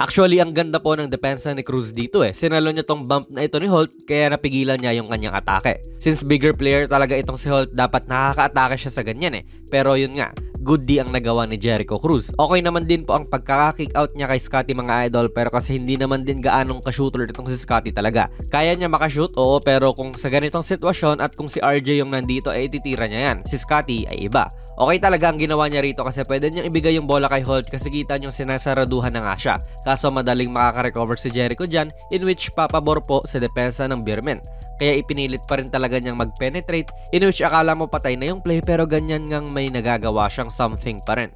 Actually, ang ganda po ng depensa ni Cruz dito eh. Sinalo niya tong bump na ito ni Holt kaya napigilan niya yung kanyang atake. Since bigger player talaga itong si Holt, dapat nakaka-atake siya sa ganyan eh. Pero yun nga, good D ang nagawa ni Jericho Cruz. Okay naman din po ang pagkaka-kick out niya kay Scotty mga idol pero kasi hindi naman din gaanong ka-shooter itong si Scotty talaga. Kaya niya makashoot, oo pero kung sa ganitong sitwasyon at kung si RJ yung nandito ay ititira niya yan. Si Scotty ay iba. Okay talaga ang ginawa niya rito kasi pwede niyang ibigay yung bola kay Holt kasi kita niyong sinasaraduhan na nga siya. Kaso madaling makaka-recover si Jericho dyan in which papabor po sa depensa ng Beermen. Kaya ipinilit pa rin talaga niyang mag-penetrate in which akala mo patay na yung play pero ganyan ngang may nagagawa siyang something pa rin.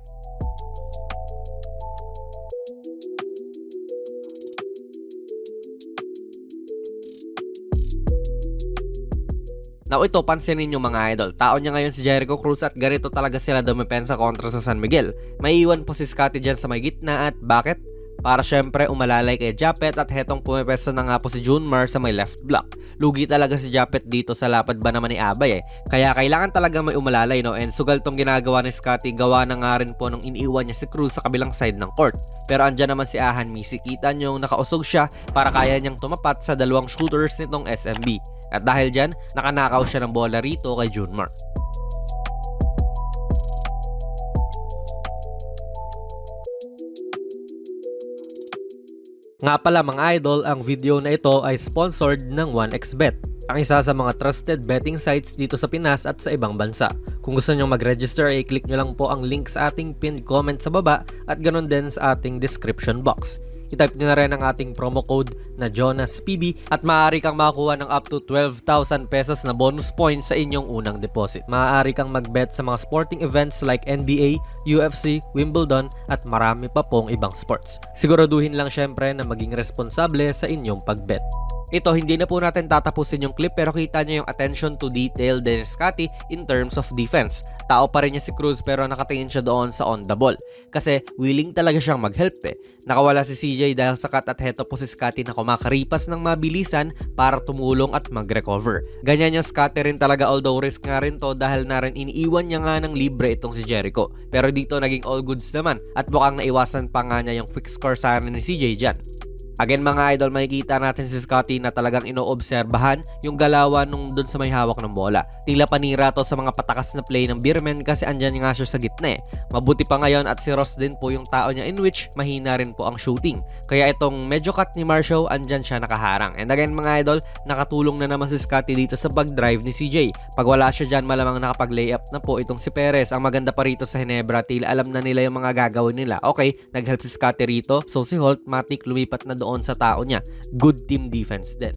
Now ito, pansinin nyo mga idol. Tao niya ngayon si Jericho Cruz at ganito talaga sila dumepensa kontra sa San Miguel. May iwan po si Scotty dyan sa may gitna at bakit? Para syempre umalalay kay Japet at hetong pumipesa na nga po si Junmar sa may left block. Lugi talaga si Japet dito sa lapad ba naman ni Abay eh. Kaya kailangan talaga may umalalay no and sugal tong ginagawa ni Scotty gawa na nga rin po nung iniiwan niya si Cruz sa kabilang side ng court. Pero andyan naman si Ahan Misi kita nyo nakausog siya para kaya niyang tumapat sa dalawang shooters nitong SMB. At dahil dyan, nakanakaw siya ng bola rito kay Junmar. Nga pala mga idol, ang video na ito ay sponsored ng 1xBet, ang isa sa mga trusted betting sites dito sa Pinas at sa ibang bansa. Kung gusto nyo mag-register, ay click nyo lang po ang link sa ating pinned comment sa baba at ganun din sa ating description box. I-type nyo na rin ang ating promo code na JonasPB at maaari kang makakuha ng up to 12,000 pesos na bonus points sa inyong unang deposit. Maaari kang mag-bet sa mga sporting events like NBA, UFC, Wimbledon at marami pa pong ibang sports. Siguraduhin lang syempre na maging responsable sa inyong pag-bet. Ito, hindi na po natin tatapusin yung clip pero kita nyo yung attention to detail din Scotty in terms of defense. Tao pa rin niya si Cruz pero nakatingin siya doon sa on the ball. Kasi willing talaga siyang mag-help eh. Nakawala si CJ dahil sa cut at heto po si Scotty na kumakaripas ng mabilisan para tumulong at mag-recover. Ganyan yung Scotty rin talaga although risk nga rin to dahil na rin iniiwan niya nga ng libre itong si Jericho. Pero dito naging all goods naman at mukhang naiwasan pa nga niya yung quick score sana ni CJ dyan. Again mga idol, makikita natin si Scotty na talagang inoobserbahan yung galawan nung dun sa may hawak ng bola. Tila panira to sa mga patakas na play ng Beerman kasi andyan nga siya sa gitna eh. Mabuti pa ngayon at si Ross din po yung tao niya in which mahina rin po ang shooting. Kaya itong medyo cut ni Marshall, andyan siya nakaharang. And again mga idol, nakatulong na naman si Scotty dito sa pag-drive ni CJ. Pag wala siya dyan, malamang nakapag-layup na po itong si Perez. Ang maganda pa rito sa Hinebra, tila alam na nila yung mga gagawin nila. Okay, nag-help si Scotty rito. So si Holt, Matic, lumipat na doon sa tao niya. Good team defense din.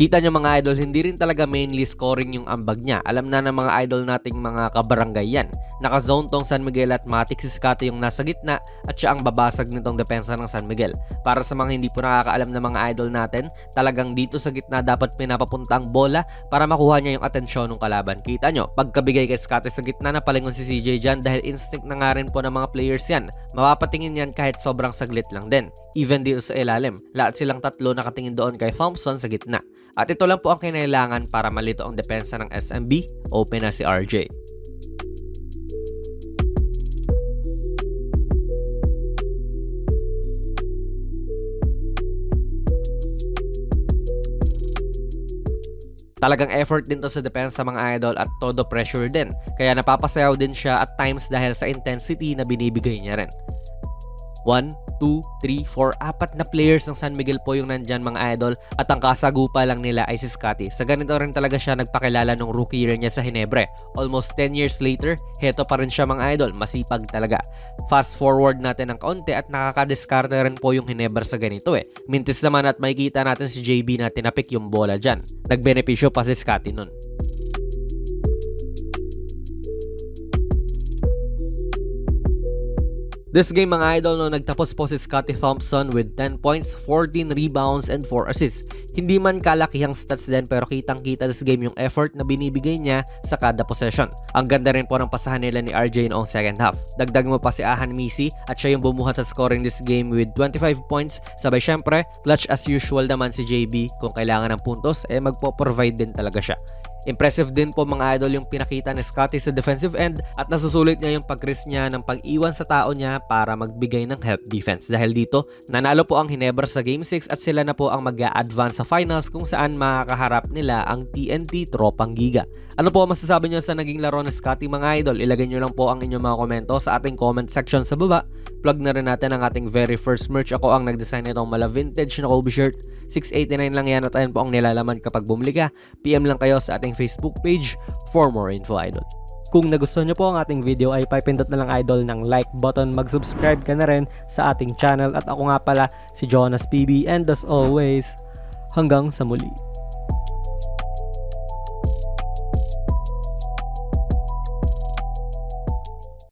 Kita nyo mga idol, hindi rin talaga mainly scoring yung ambag niya. Alam na ng mga idol nating mga kabarangay yan. Naka-zone tong San Miguel at Matic si Scotty yung nasa gitna at siya ang babasag nitong depensa ng San Miguel. Para sa mga hindi po nakakaalam ng mga idol natin, talagang dito sa gitna dapat pinapapunta ang bola para makuha niya yung atensyon ng kalaban. Kita nyo, pagkabigay kay Scotty sa gitna na palingon si CJ dyan dahil instinct na nga rin po ng mga players yan. Mapapatingin yan kahit sobrang saglit lang din. Even dito sa ilalim, lahat silang tatlo nakatingin doon kay Thompson sa gitna. At ito lang po ang kinailangan para malito ang depensa ng SMB, open na si RJ. Talagang effort din to sa depensa mga idol at todo pressure din. Kaya napapasayaw din siya at times dahil sa intensity na binibigay niya rin. 1, 2, 3, 4, apat na players ng San Miguel po yung nandyan mga idol at ang kasagupa lang nila ay si Scotty. Sa ganito rin talaga siya nagpakilala nung rookie year niya sa Hinebre. Almost 10 years later, heto pa rin siya mga idol, masipag talaga. Fast forward natin ng kaunti at nakakadiskarte rin po yung Hinebre sa ganito eh. Mintis naman at makikita natin si JB na tinapik yung bola dyan. Nagbenepisyo pa si Scotty nun. This game mga idol no nagtapos po si Scottie Thompson with 10 points, 14 rebounds, and 4 assists. Hindi man kalakihang stats din pero kitang kita this game yung effort na binibigay niya sa kada possession. Ang ganda rin po ng pasahan nila ni RJ noong second half. Dagdag mo pa si Ahan Misi at siya yung bumuhat sa scoring this game with 25 points. Sabay syempre, clutch as usual naman si JB. Kung kailangan ng puntos, eh magpo-provide din talaga siya. Impressive din po mga idol yung pinakita ni Scotty sa defensive end at nasusulit niya yung pag-risk niya ng pag-iwan sa tao niya para magbigay ng help defense. Dahil dito, nanalo po ang Hinebra sa Game 6 at sila na po ang mag advance sa finals kung saan makakaharap nila ang TNT Tropang Giga. Ano po masasabi niyo sa naging laro ni Scotty mga idol? Ilagay niyo lang po ang inyong mga komento sa ating comment section sa baba. Plug na rin natin ang ating very first merch. Ako ang nag-design nitong mala vintage na Kobe shirt. 689 lang yan at ayun po ang nilalaman kapag bumili ka. PM lang kayo sa ating Facebook page for more info idol. Kung nagustuhan nyo po ang ating video ay papindot na lang idol ng like button, mag-subscribe ka na rin sa ating channel at ako nga pala si Jonas PB and as always, hanggang sa muli.